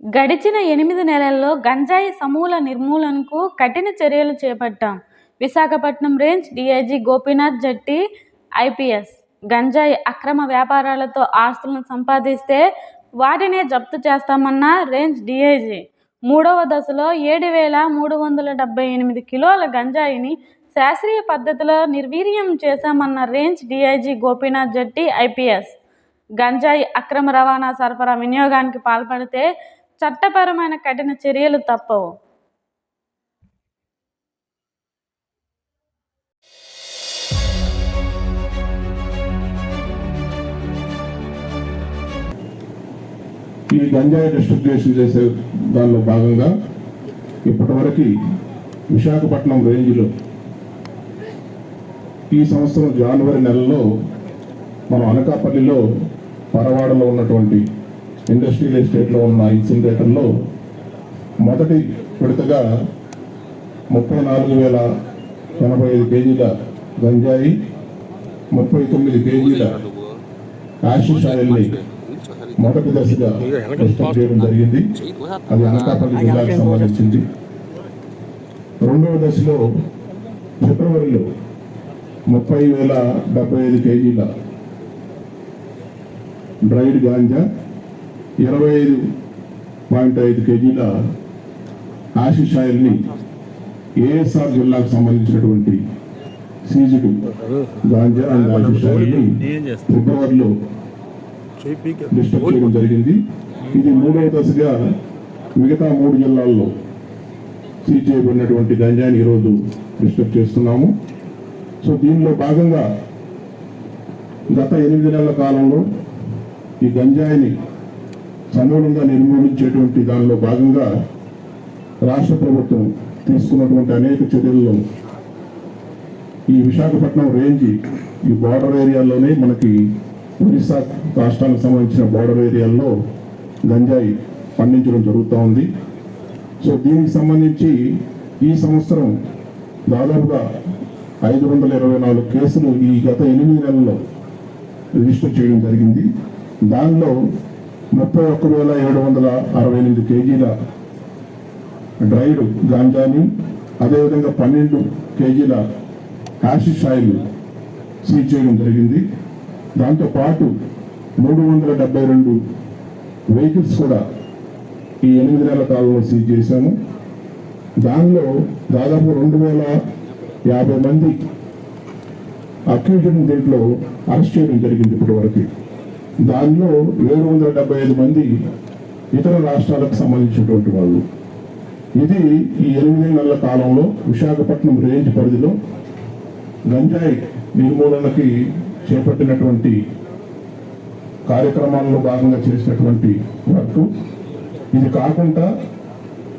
గడిచిన ఎనిమిది నెలల్లో గంజాయి సమూల నిర్మూలనకు కఠిన చర్యలు చేపట్టాం. Visakhapatnam range DIG Gopinath Jatti IPS. గంజాయి అక్రమ వ్యాపారాలతో ఆస్తులను సంపాదిస్తే వాటినే జప్తు చేస్తామన్న రేంజ్ డీఐజీ. మూడవ దశలో ఏడు వేల మూడు వందల డెబ్బై ఎనిమిది కిలోల గంజాయిని శాస్త్రీయ పద్ధతిలో నిర్వీర్యం చేశామన్న range DIG Gopinath Jatti IPS. గంజాయి అక్రమ రవాణా సరఫరా వినియోగానికి పాల్పడితే చట్టపరమైన కఠిన చర్యలు తప్పవు. ఈ గంజాయి డిస్ట్రిబ్యూషన్ చేసే దానిలో భాగంగా ఇప్పటివరకు విశాఖపట్నం రేంజ్లో ఈ సంవత్సరం జనవరి నెలలో మనం అనకాపల్లిలో పరవాడలో ఉన్నటువంటి ఇండస్ట్రియల్ ఎస్టేట్లో ఉన్న ఇన్సినరేటర్లో మొదటి విడతగా ముప్పై నాలుగు వేల ఎనభై ఐదు కేజీల గంజాయి ముప్పై తొమ్మిది కేజీల యాషిష్ ఆయిల్ని మొదటి దశగా చేయడం జరిగింది. అది అనకాపల్లి జిల్లాకు సంబంధించింది. రెండవ దశలో ఫిబ్రవరిలో ముప్పై వేల డెబ్బై ఐదు కేజీల డ్రైడ్ గాంజా ఇరవై ఐదు పాయింట్ ఐదు కేజీల ఆశిష్ ఆయిల్ని ఏఎస్ఆర్ జిల్లాకు సంబంధించినటువంటి సీజుడు గాంజా అండ్ ఆశిష్ ఆయిల్ని ఫిబ్రవరిలో డిస్టర్బ్ చేయడం జరిగింది. ఇది మూడవ దశగా మిగతా మూడు జిల్లాల్లో సీజ్ చేయబడినటువంటి గంజాయిని ఈరోజు డిస్టర్బ్ చేస్తున్నాము. సో దీనిలో భాగంగా గత ఎనిమిది నెలల కాలంలో ఈ గంజాయిని సమూలంగా నిర్మూలించేటువంటి దానిలో భాగంగా రాష్ట్ర ప్రభుత్వం తీసుకున్నటువంటి అనేక చర్యల్లో ఈ విశాఖపట్నం రేంజ్ ఈ బార్డర్ ఏరియాలోనే మనకి ఒరిస్సా రాష్ట్రానికి సంబంధించిన బార్డర్ ఏరియాల్లో గంజాయి పండించడం జరుగుతూ ఉంది. సో దీనికి సంబంధించి ఈ సంవత్సరం దాదాపుగా ఐదు వందల ఇరవై నాలుగు కేసులు ఈ గత ఎనిమిది నెలల్లో రిజిస్టర్ చేయడం జరిగింది. దానిలో ముప్పై ఒక్క వేల ఏడు వందల అరవై ఎనిమిది కేజీల డ్రైడ్ గాంజాని అదేవిధంగా పన్నెండు కేజీల హ్యాషిష్ ఆయిల్ సీజ్ చేయడం జరిగింది. దాంతోపాటు మూడు వందల డెబ్బై రెండు వెహికల్స్ కూడా ఈ ఎనిమిది నెలల కాలంలో సీజ్ చేశాము. దానిలో దాదాపు రెండు వేల యాభై మంది అక్యూజన్ దీంట్లో అరెస్ట్ చేయడం జరిగింది ఇప్పటి వరకు దానిలో ఏడు వందల డెబ్బై ఐదు మంది ఇతర రాష్ట్రాలకు సంబంధించినటువంటి వాళ్ళు. ఇది ఈ ఎనిమిది నెలల కాలంలో విశాఖపట్నం రేంజ్ పరిధిలో గంజాయి నిర్మూలనకి చేపట్టినటువంటి కార్యక్రమాల్లో భాగంగా చేసినటువంటి వర్క్. ఇది కాకుండా